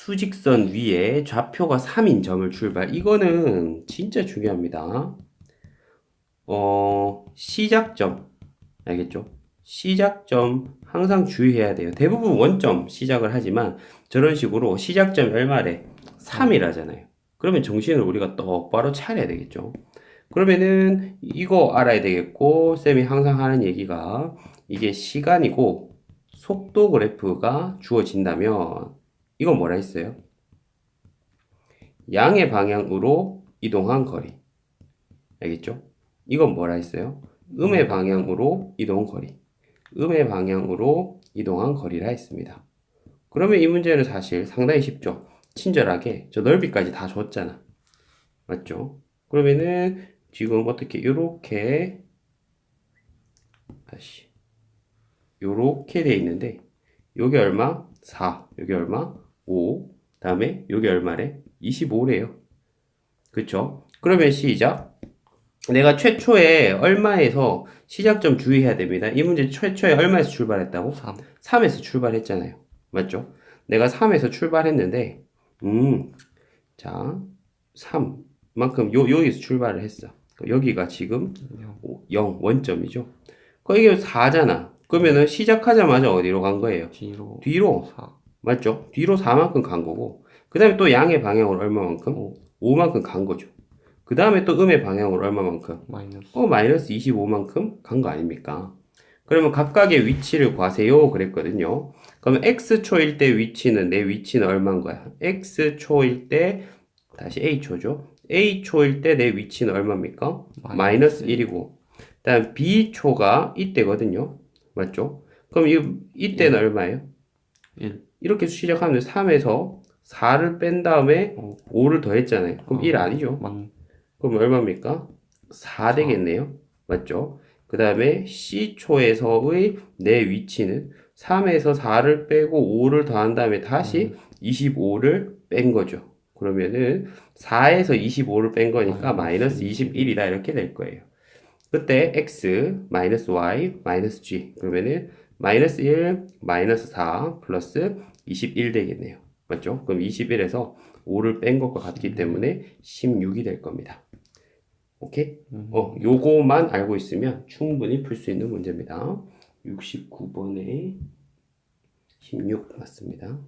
수직선 위에 좌표가 3인 점을 출발. 이거는 진짜 중요합니다. 어, 시작점. 알겠죠? 시작점 항상 주의해야 돼요. 대부분 원점 시작을 하지만 저런 식으로 시작점 얼마래? 3이라잖아요. 그러면 정신을 우리가 똑바로 차려야 되겠죠. 그러면은 이거 알아야 되겠고 쌤이 항상 하는 얘기가 이게 시간이고 속도 그래프가 주어진다면 이건 뭐라 했어요? 양의 방향으로 이동한 거리. 알겠죠? 이건 뭐라 했어요? 음의 방향으로 이동 거리. 음의 방향으로 이동한 거리라 했습니다. 그러면 이 문제는 사실 상당히 쉽죠. 친절하게 저 넓이까지 다 줬잖아. 맞죠? 그러면은 지금 어떻게 이렇게 다시 요렇게 돼 있는데 요게 얼마? 4. 요게 얼마? 5. 다음에 요게 얼마래? 25래요. 그쵸? 그러면 시작. 내가 최초에 얼마에서 시작점 주의해야 됩니다. 이 문제 최초에 얼마에서 출발했다고? 3. 3에서 출발했잖아요. 맞죠? 내가 3에서 출발했는데, 음, 자, 3만큼 요, 여기서 출발을 했어. 여기가 지금 0, 원점이죠. 그 이게 4잖아. 그러면은 시작하자마자 어디로 간 거예요? 뒤로 뒤로. 4. 맞죠? 뒤로 4만큼 간 거고, 그 다음에 또 양의 방향으로 얼마만큼? 5. 만큼간 거죠. 그 다음에 또 음의 방향으로 얼마만큼? 마이너스 어, 마이너스 25만큼 간 거 아닙니까? 그러면 각각의 위치를 구하세요. 그랬거든요. 그러면 x초일 때 위치는, 내 위치는 얼마인 거야? x초일 때, 다시 a초죠. a초일 때 내 위치는 얼마입니까? 마이너스 1이고. 다음 b초가 이때거든요. 맞죠? 그럼 이, 이때는 일. 얼마예요? 1. 이렇게 시작하면 3에서 4를 뺀 다음에 오. 5를 더했잖아요. 그럼 어. 1 아니죠? 만 그럼 얼마입니까? 4 되겠네요. 맞죠? 그 다음에 C초에서의 내 위치는 3에서 4를 빼고 5를 더한 다음에 다시 25를 뺀 거죠. 그러면은 4에서 25를 뺀 거니까 마이너스 마이너스 21이다 이렇게 될 거예요. 그때 x 마이너스 y 마이너스 g 그러면은 마이너스 1 마이너스 4 플러스 21 되겠네요. 맞죠? 그럼 21에서 5를 뺀 것과 같기 때문에 16이 될 겁니다. 오케이? 어, 요거만 알고 있으면 충분히 풀 수 있는 문제입니다. 69번에 16 맞습니다.